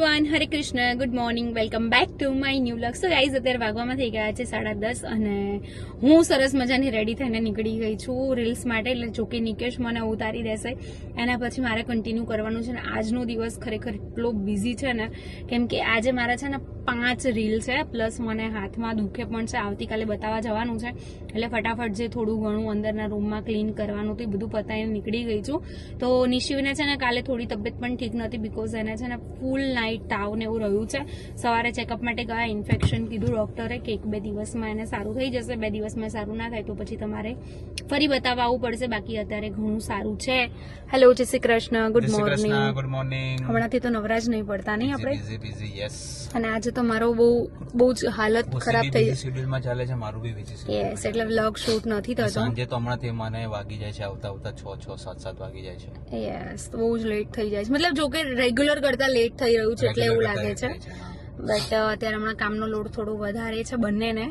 Everyone Hare Krishna good morning welcome back to my new blog so guys અત્યારે વાગવામાં થઈ ગયા છે સાડા દસ અને હું સરસ મજાની રેડી થઈને નીકળી ગઈ છું રીલ્સ માટે. એટલે જોકે નિકેશ મને ઉતારી દેશે. એના પછી મારે કન્ટિન્યુ કરવાનું છે ને આજનો દિવસ ખરેખર એટલો બિઝી છે ને, કેમ કે આજે મારા છે ને પાંચ રીલ છે પ્લસ મને હાથમાં દુખે પણ છે. આવતીકાલે બતાવવા જવાનું છે. એટલે ફટાફટ જે થોડું ઘણું અંદરના રૂમમાં ક્લીન કરવાનું હતું એ બધું પતાવીને નીકળી ગઈ છું. તો નિશિવને છે ને કાલે થોડી તબિયત પણ ઠીક નથી બીકોઝ એને છે ને ફૂલ નાઇટ તાવ ને એવું રહ્યું છે. સવારે ચેકઅપ માટે ગયા ઇન્ફેક્શન કીધું ડોક્ટરે કે એક બે દિવસમાં એને સારું થઈ જશે બે દિવસમાં સારું ના થાય તો પછી તમારે ફરી બતાવવા આવવું પડશે. બાકી અત્યારે ઘણું સારું છે. હેલો જય Shri Krishna. Good morning good morning હમણાંથી તો નવરાજ નહીં પડતા નહીં આપણે? અને આજે તો મારો બહુ બહુ જ હાલત ખરાબ થઈ શેડ્યુલમાં ચાલે છે મારું બી યસ એટલે વ્લોગ શૂટ નથી થતો. સાંજે તો હમણાંથી મને વાગી જાય છે આવતા આવતા છ છ સાત સાત વાગી જાય છે. યસ બહુ જ લેટ થઈ જાય છે. મતલબ જો કે રેગ્યુલર કરતા લેટ થઈ રહ્યું છે એટલે એવું લાગે છે. બટ અત્યારે હમણાં કામનો લોડ થોડો વધારે છે બંનેને.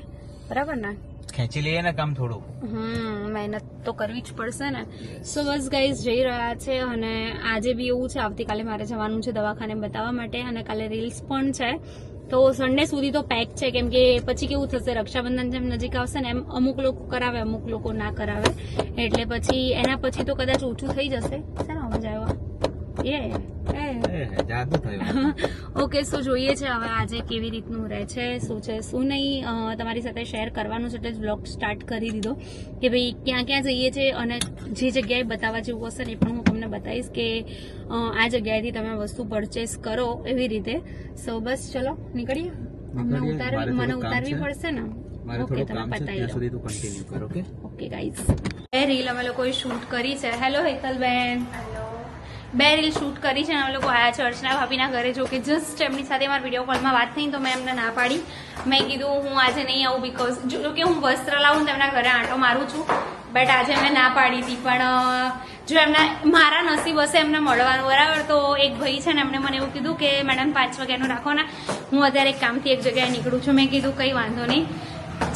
બરાબર ને? ખેંચી લઈએ ને કામ થોડું. હમ મહેનત તો કરવી જ પડશે ને. સો બસ ગાઈઝ જઈ રહ્યા છે અને આજે બી એવું છે આવતીકાલે મારે જવાનું છે દવાખાને બતાવવા માટે અને કાલે રીલ્સ પણ છે. તો સન્ડે સુધી તો પેક છે કેમ કે પછી કેવું થશે રક્ષાબંધન જેમ નજીક આવશે ને એમ અમુક લોકો કરાવે અમુક લોકો ના કરાવે. એટલે પછી એના પછી તો કદાચ ઓછું થઈ જશે. ચાલો અવાજ ઓકે સો જોઈએ છે હવે આજે કેવી રીતનું રહે છે શું છે શું નહીં તમારી સાથે શેર કરવાનું છે એટલે જ બ્લોગ સ્ટાર્ટ કરી દીધો. કે ભાઈ ક્યાં ક્યાં જઈએ છીએ અને જે જગ્યાએ બતાવવા જેવું હશે ને એ પણ હું તમને બતાવીશ કે આ જગ્યાએથી તમે વસ્તુ પરચેસ કરો એવી રીતે. સો બસ ચલો નીકળીએ. અમને. ઉતારવી મને ઉતારવી પડશે ને? ઓકે તમે બતાવી ઓકે ઓકે ગાઈઝ રીલ અમે લોકોએ શૂટ કરી છે. હેલો હેતલબેન. બે રીલ શૂટ કરી છે અને અમે લોકો આયા છે અર્ચના ભાભીના ઘરે જો કે જસ્ટ એમની સાથે મારા વીડિયો કોલમાં વાત થઈ તો મેં એમને ના પાડી. મેં કીધું હું આજે નહીં આવું બીકોઝ જો કે હું વસ્ત્ર લાવું તેમના ઘરે આંટો મારું છું બટ આજે એમને ના પાડી હતી. પણ જો એમના મારા નસીબ હશે એમને મળવાનું બરાબર? તો એક ભાઈ છે ને એમણે મને એવું કીધું કે મેડમ પાંચ વાગ્યાનું રાખો ને. હું અત્યારે એક કામથી એક જગ્યાએ નીકળું છું. મેં કીધું કંઈ વાંધો નહીં.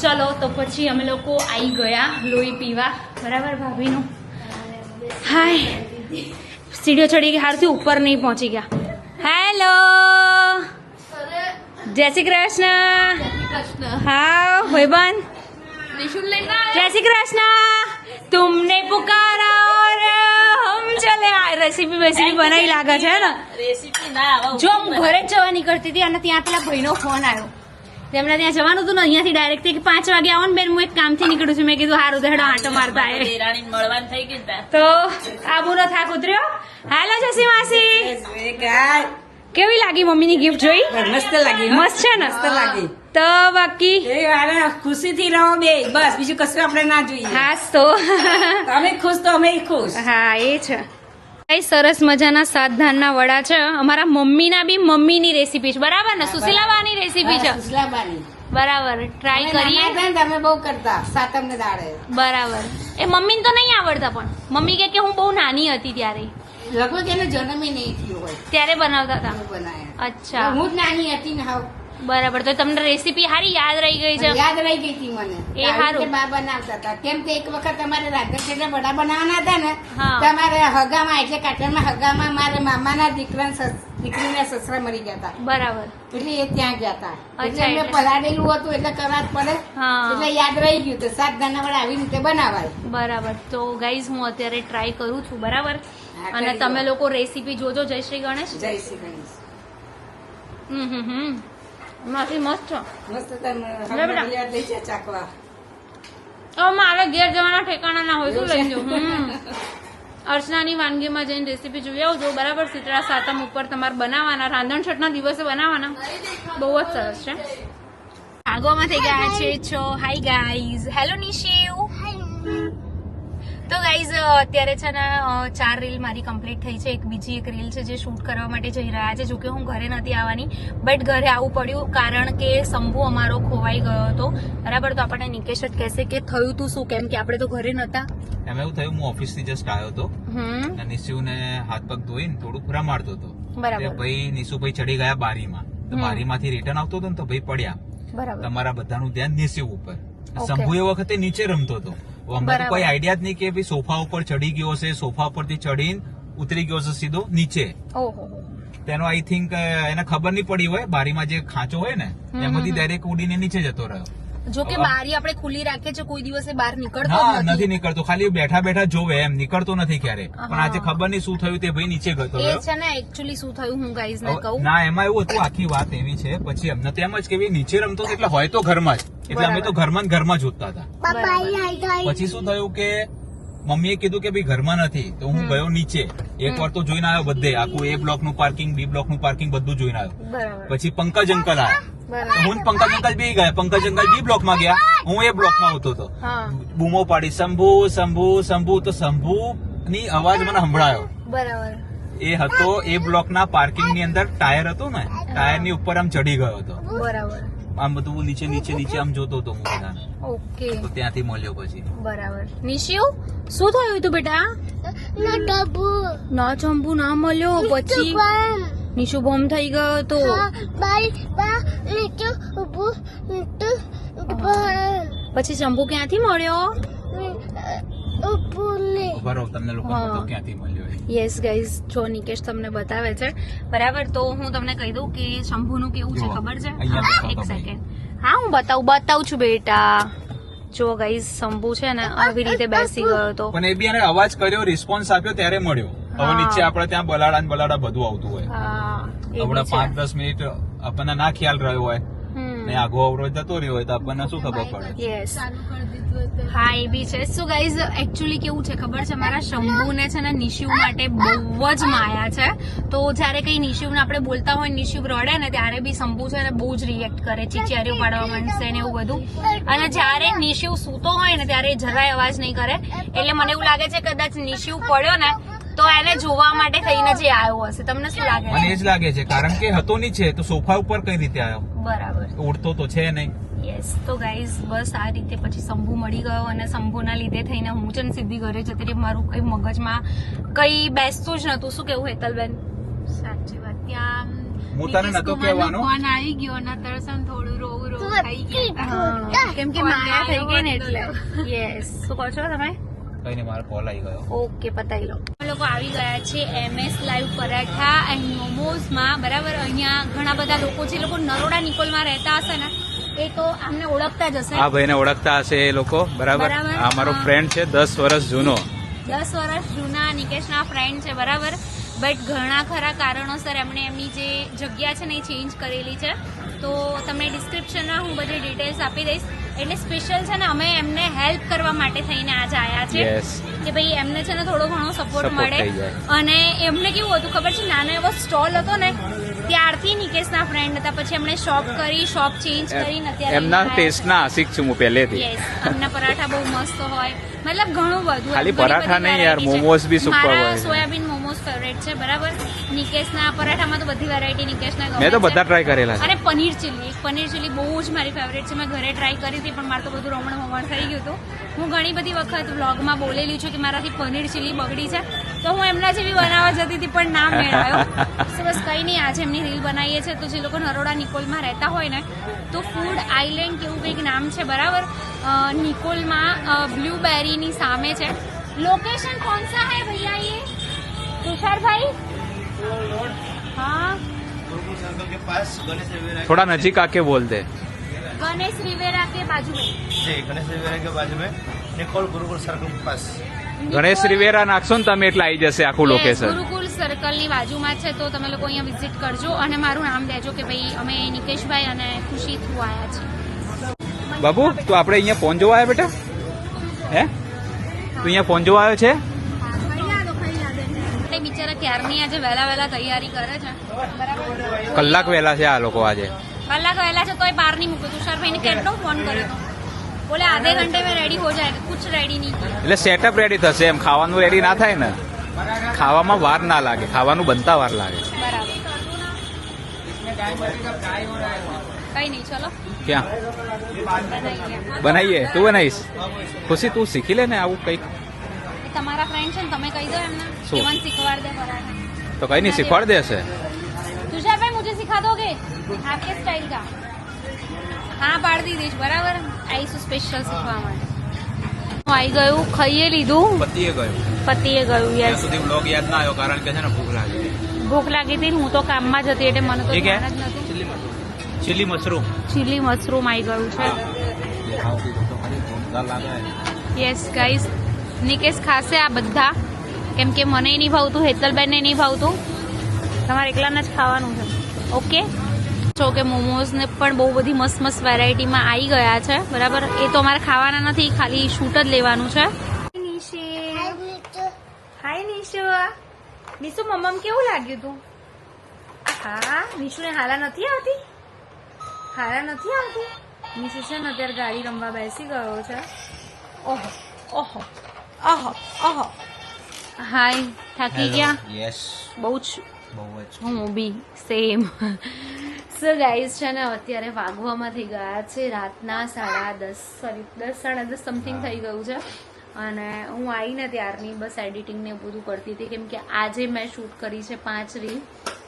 ચલો તો પછી અમે લોકો આવી ગયા લોહી પીવા. બરાબર ભાભીનું? હાય. સીડીઓ ચડી ગયા હારથી ઉપર નહીં પહોંચી ગયા. હેલો જય શ્રી કૃષ્ણ. હા ભાઈબંધ જય શ્રી કૃષ્ણ. તુમને પુકારા ઓર હમ ચલે. આ રેસીપી વેસીપી બનાવી લાગે છે ને? રેસીપી ના જો હું ઘરે જ જવા નીકળતી હતી અને ત્યાં પેલા ભાઈનો ફોન આવ્યો. તેમણે ત્યાં જવાનું હતું ને અહીંયાથી ડાયરેક્ટ કે પાંચ વાગે આવો ને બેન હું એક કામથી નીકળું છું. મેં કીધું હારું દેડો આંટો મારતા આવે તો મળવાનું થઈ ગયું તો આબુનો થાક ઉતર્યો. હાલો જસી માસી. કેવી લાગી મમ્મીની ગિફ્ટ જોઈ? મસ્ત લાગી મસ્ત છે ને? મસ્ત લાગી. તો બાકી? ખુશીથી રહો બે. બસ બીજું કશું આપણે ના જોઈએ. હાસ તો. તમે ખુશ તો અમે ખુશ. હા એ છે. સરસ મજાના સાતધાનના વડા છે. અમારા મમ્મીના બી મમ્મીની રેસીપી છે. બરાબર ને? સુશીલાબાની રેસીપી છે. બરાબર. ટ્રાય કરીએ. તમે બહુ કરતા સાતમ ને દાડે. બરાબર. એ મમ્મીને તો નહીં આવડતા પણ મમ્મી કે કે હું બહુ નાની હતી ત્યારે. લગભગ એને જન્મ નહીં થયો હોય. ત્યારે બનાવતા હતા. બનાવ્યા અચ્છા. હું જ નાની હતી ને હાવ. બરાબર તો તમને રેસીપી સારી યાદ રહી ગઈ છે? યાદ રહી ગઈ હતી મને. એ હારું. બા બનાવતા હતા. કેમ કે એક વખત તમારે રાધનચંદ્ર વડા બનાવવાના હતા ને તમારે હગામાં એટલે કાટણમાં હગામાં મારે મામાના દીકરા દીકરીના સસરા મરી ગયા હતા. બરાબર. એટલે એ ત્યાં ગયા હતા. એટલે એમને પલાળેલું હતું એટલે કરવા પડે. એટલે યાદ રહી ગયું તો સાત દાના વડા આવી રીતે બનાવાય. બરાબર. તો ગાઈઝ હું અત્યારે ટ્રાય કરું છું બરાબર? અને તમે લોકો રેસીપી જોજો. જય શ્રી ગણેશ. જય શ્રી ગણેશ. હમ હમ હમ. માસી મસ્ત. મસ્ત. લઈ છે ચાકવા. હવે મારે ઘેર જવાના ઠેકાણા ના હોય શું લઈ જવું? હમ. અર્ચનાની વાનગીમાં જઈને રેસીપી જોઈ આવજો. બરાબર શીતળા સાતમ ઉપર તમારે બનાવવાના રાંધણ છઠના દિવસે બનાવવાના. બહુ જ સરસ છે. આગોમાં થઈ ગયા છે. છો હાય ગાઈઝ હેલો નિશિવ તો ગાઈઝ અત્યારે છે ને ચાર રીલ મારી કમ્પ્લીટ થઈ છે. એક બીજી એક રીલ છે જે શૂટ કરવા માટે જઈ રહ્યા છે જોકે હું ઘરે નથી આવવાની બટ ઘરે આવવું પડ્યું કારણ કે શંભુ અમારો ખોવાઈ ગયો હતો. બરાબર? તો આપણને નિકેશ જ કહેશે કે થયું તું શું? કેમ કે આપણે તો ઘરે નતા. એમ એવું થયું હું ઓફિસથી જસ્ટ આવ્યો હતો. અને નિશુને હાથ પગ ધોઈને થોડુંક રમાડતો હતો. બરાબર. ભાઈ નિશુભાઈ ચડી ગયા બારીમાં. તો બારીમાંથી રિટર્ન આવતો હતો ને તો ભાઈ પડ્યા. બરાબર. તમારા બધાનું ધ્યાન નિશુ ઉપર. શંભુ એ વખતે નીચે રમતો હતો. અમને કોઈ આઈડિયા જ નહીં કે ભાઈ સોફા ઉપર ચડી ગયો હશે સોફા ઉપરથી ચડીને ઉતરી ગયો છે સીધો નીચે. તેનો આઈ થિંક એને ખબર નહીં પડી હોય બારીમાં જે ખાંચો હોય ને એમાંથી ડાયરેક્ટ ઉડીને નીચે જતો રહ્યો. જો કે બારી આપણે ખુલ્લી રાખીએ છીએ કોઈ દિવસે બહાર નીકળતો નથી. નથી નીકળતો. ખાલી બેઠા બેઠા જોવે એમ નીકળતો નથી ક્યારે. પણ આજે ખબર નહીં શું થયું તે ભાઈ નીચે ગયો એ છે ને એકચ્યુઅલી શું થયું હું ગાઈઝ ને કહું. ના એમાં એવું હતું આખી વાત એવી છે. પછી અમને તો એમ જ કે નીચે રમતો એટલે હોય તો ઘરમાં જ. એટલે અમે તો ઘરમાં ને ઘરમાં જોતા હતા. પછી શું થયું કે મમ્મીએ કીધું કે ભાઈ ઘરમાં નથી. તો હું ગયો નીચે. એક વાર તો જોઈને આવ્યો બધે. આખું એ બ્લોકનું પાર્કિંગ બી બ્લોકનું પાર્કિંગ બધું જોઈને આવ્યો. પછી પંકજ અંકલ આવ્યા. હું પંકજ અંકલ બી ગયા. પંકજ અંકલ બી બ્લોકમાં ગયા. હું એ બ્લોકમાં આવતો હતો. હા. બૂમો પાડી શંભુ શંભુ શંભુ. તો શંભુ ની અવાજ મને સંભળાયો. બરાબર. એ હતો એ બ્લોક ના પાર્કિંગની અંદર ટાયર હતો ને ટાયરની ઉપર આમ ચડી ગયો હતો. બરાબર. આમ બધું નીચે નીચે નીચે આમ જોતો હતો હું બધાને. ઓકે. તો ત્યાંથી મળ્યો પછી. બરાબર. નિશિવ શું થયું હતું બેટા? ના ચંબુ ના મળ્યો પછી? નિશુ બોમ્બ થઈ ગયો તો પછી શંભુ ક્યાંથી મળ્યો. યસ ગાઈઝ જો નિકેશ તમને બતાવે છે બરાબર તો હું તમને કહી દઉં કે શંભુનું કેવું છે ખબર છે એક સેકન્ડ હા હું બતાવું બતાવું છું બેટા જો ગાઈઝ શંભુ છે ને આવી રીતે બેસી ગયો તો પણ એ બી એને અવાજ કર્યો રિસ્પોન્સ આપ્યો ત્યારે મળ્યો હવે. નીચે આપણે ત્યાં બલાડા ને બલાડા બધું આવતું હોય. આપણે. પાંચ દસ મિનિટ આપણને ના ખ્યાલ રહ્યો હોય. ને આગો અવરોધ જતો રહ્યો હોય તો આપણને શું ખબર પડે? હા એ બી છે. સો ગાઈઝ એકચ્યુઅલી કેવું છે ખબર છે? મારા શંભુને છે ને નિશિવ માટે બહુ જ માયા છે. તો જ્યારે કઈ નિશિવને આપણે બોલતા હોય નિશિવ રડે ને ત્યારે બી શંભુ છે ને બહુ જ રિએક્ટ કરે ચીચિયારીઓ પાડવા માંડશે ને એવું બધું. અને જ્યારે નિશિવ સૂતો હોય ને ત્યારે જરાય અવાજ નહીં કરે. એટલે મને એવું લાગે છે કદાચ નિશિવ પડ્યો ને તો એને જોવા માટે થઈને જે આવ્યો હશે તમને શું લાગે? મને એ જ લાગે છે કારણ કે હતો નહીં છે તો સોફા ઉપર કઈ રીતે આવ્યો? બરાબર. ઉડતો તો છે નહીં. યસ તો ગાઈઝ બસ આ રીતે પછી શંભુ મળી ગયો અને શંભુના લીધે થઈને હું છે ને સીધી ઘરે જતી રહી. મારું કઈ મગજમાં કઈ બેસતું જ નતું શું કેવું હેતલબેન? સાચી વાત. ત્યાં હું તને નતો કહેવાનો. ફોન આવી ગયો ને તરસમ થોડું રોવું રોવું થઈ ગયું. કેમ કે માયા થઈ ગઈ ને એટલે. યસ શું કહો છો તમે? કઈ નહીં મારો કોલ આવી ગયો. ઓકે પતાવી લો. લોકો આવી ગયા છે એમએસ લાઈવ પરાઠા એન્ડ મોમોઝમાં બરાબર? અહીંયા ઘણા બધા લોકો છે. લોકો નરોડા નિકોલમાં રહેતા હશે ને એ તો આમને ઓળખતા જ હશે. હા ભાઈને ઓળખતા હશે એ લોકો. બરાબર? બરાબર. આ મારો હા. ફ્રેન્ડ છે દસ વર્ષ જૂનો. દસ વર્ષ જૂના નિકેશના ફ્રેન્ડ છે. બરાબર? બટ ઘણા ખરા કારણોસર એમણે એમની જે જગ્યા છે ને એ ચેન્જ કરેલી છે. તો તમને ડિસ્ક્રિપ્શનમાં હું બધી ડિટેલ્સ આપી દઈશ. એટલે સ્પેશિયલ છે ને અમે એમને હેલ્પ કરવા માટે થઈને આજે આવ્યા છે કે ભાઈ એમને છે ને થોડો ઘણો સપોર્ટ મળે. અને એમને કેવું હતું ખબર છે? નાનો એવો સ્ટોલ હતો ને ત્યારથી નિકેશના ફ્રેન્ડ હતા. પછી એમણે શોપ કરી શોપ ચેન્જ કરીને અત્યારે એમના ટેસ્ટના આશિક છું હું પહેલેથી. એમના પરાઠા બહુ મસ્ત હોય. મતલબ ઘણું બધું ખાલી પરાઠા નહીં યાર. મોમોસ બી સુપર હોય. સોયાબીન મોમોસ ફેવરેટ છે બરાબર? નિકેશના પરાઠામાં તો બધી વેરાયટી નિકેશના મેં તો બધા ટ્રાય કરેલા અને પનીર ચીલી પનીર ચીલી બહુ જ મારી ફેવરેટ છે. મેં ઘરે ટ્રાય કરી હતી પણ મારે તો બધું રમણ મમણ થઈ ગયું હતું. હું ઘણી બધી વખત વ્લોગમાં બોલેલી છું કે મારાથી પનીર ચીલી બગડી છે તો હું એમના જેવી બનાવવા જતી હતી પણ ના મેળાયો સો બસ કંઈ નહીં આજે એમની રીલ બનાવીએ છે તો જે લોકો નરોડા નિકોલમાં રહેતા હોય ને તો ફૂડ આઇલેન્ડ કેવું કંઈક નામ છે બરાબર અ, નિકોલમાં બ્લુબેરીની સામે છે લોકેશન કોણ સા હૈ ભૈયા ये तुषार हाँ के पास गणेश रिवेरा થોડા નજીક આકે બોલ દે गणेश रिवेरा के बाजू में जी गणेश रिवेरा के बाजू में निकोल गुरुकुल सर्कल के पास ગણેશ રિવેરા નાખશો ને તમે એટલે આવી જશે આખું લોકેશન ગુરુકુલ સર્કલની બાજુમાં છે તો તમે લોકો અહીંયા વિઝિટ કરજો અને મારું નામ દેજો કે ભાઈ અમે નિકેશભાઈ અને ખુશી થ્રુ આવ્યા છીએ. બાબુ તું આપણે અહીંયા ફોન જોવા આવ્યા બેટા? હે? તું અહીંયા ફોન જોવા આવ્યો છે? બિચારા ક્યારની આજે વહેલા વહેલા તૈયારી કરે છે? કલાક વહેલા છે આ લોકો આજે. કલાક વહેલા છે તોય બહાર નહીં મૂક્યો. તુષારભાઈને કેટલો ફોન કર્યો? બોલે આધે ઘંટે મેં રેડી હો જાય કુછ રેડી નહીં એટલે સેટઅપ રેડી થશે એમ ખાવાનું રેડી ના થાય ને? ખાવામાં વાર ના લાગે ખાવાનું બનતા વાર લાગે. ક્યાં? બનાવીએ. તું બનાવીશ? ખુશી તું શીખી લે ને આવું કંઈક. તમારા ફ્રેન્ડ છે ને તમે કહી દો એમને. શું? શીખવાડ દે તો કઈ નહીં શીખવાડ દેશે. तुषार भाई मुझे सिखा दोगे आपके स्टाइल का हाँ पाड़ दी देश बराबर આવીશું સ્પેશિયલ શીખવા માટે? હું આવી ગયું ખાઈએ લીધું. પતિએ ગયું. પતિએ ગયું યસ સુધી બ્લોગ યાદ ના આવ્યો કારણ કે છે ને ભૂખ લાગી ભૂખ લાગી હતી હું તો કામમાં જ હતી એટલે મને તો ધ્યાન જ નથી ચીલી મશરૂમ. Chilli mushroom. આવી ગયું છે. યસ ગાઈસ નિકેશ ખાશે આ બધા. કેમ કે મને નહીં ભાવતું હેતલબેનને નહીં ભાવતું. તમારે એકલાને જ ખાવાનું છે. ઓકે જો કે મોમોઝ ને પણ બહુ બધી મસ્ત મસ્ત વેરાયટીમાં આવી ગયા છે. બરાબર? એ તો અમારે ખાવાના નથી ખાલી શૂટ જ લેવાનું છે. હાય નિશુ નિશુ મમ્મ કેવું લાગ્યું તું? હા નિશુને હાલા નથી આવતી? હાલા નથી આવતી? નિશુ છે ને અત્યારે ગાડી રમવા બેસી ગયો છે. ઓહો ઓહો ઓહો ઓહો. હાય થાકી ગયા? યસ બહુ જ બહુ જ હું બી સેમ સો ગાઈઝ છે ને અત્યારે વાગવામાં થઈ ગયા છે રાતના સાડા દસ સોરી દસ સાડા દસ સમથિંગ થઈ ગયું છે. અને હું આવીને ત્યારની બસ એડિટિંગ ને બધું કરતી હતી કેમ કે આજે મેં શૂટ કરી છે પાંચ રીલ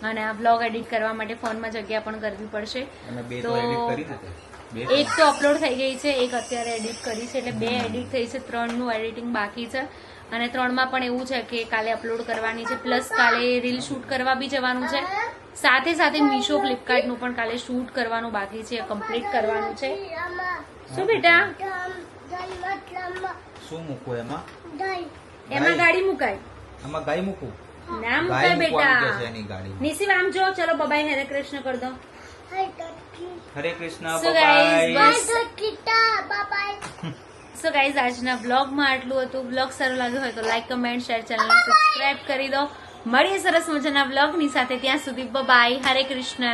અને આ બ્લોગ એડિટ કરવા માટે ફોનમાં જગ્યા પણ કરવી પડશે. તો એક તો અપલોડ થઈ ગઈ છે એક અત્યારે એડિટ કરી છે. એટલે બે એડિટ થઈ છે ત્રણનું એડિટિંગ બાકી છે. અને ત્રણમાં પણ એવું છે કે કાલે અપલોડ કરવાની છે. પ્લસ કાલે રીલ શૂટ કરવા બી જવાનું છે. સાથે સાથે મીશો ફ્લિપકાર્ટનું પણ કાલે શૂટ કરવાનું બાકી છે કમ્પ્લીટ કરવાનું છે. શું બેટા? શું મૂકવું એમાં? એમાં ગાડી મુકાય. એમાં ગાય મૂકું? ના મુકાય બેટા. નિશિવ આમ જો ચલો બબાઈ હરે કૃષ્ણ કર દો. હરે કૃષ્ણ બાય બસ. સો ગાઈઝ આજના બ્લોગમાં આટલું હતું. બ્લોગ સારું લાગ્યો હોય તો લાઈક કમેન્ટ શેર ચેનલને સબસ્ક્રાઈબ કરી દો. મળીએ સરસ મજાના બ્લોગની સાથે. ત્યાં સુધી બાય હરે કૃષ્ણ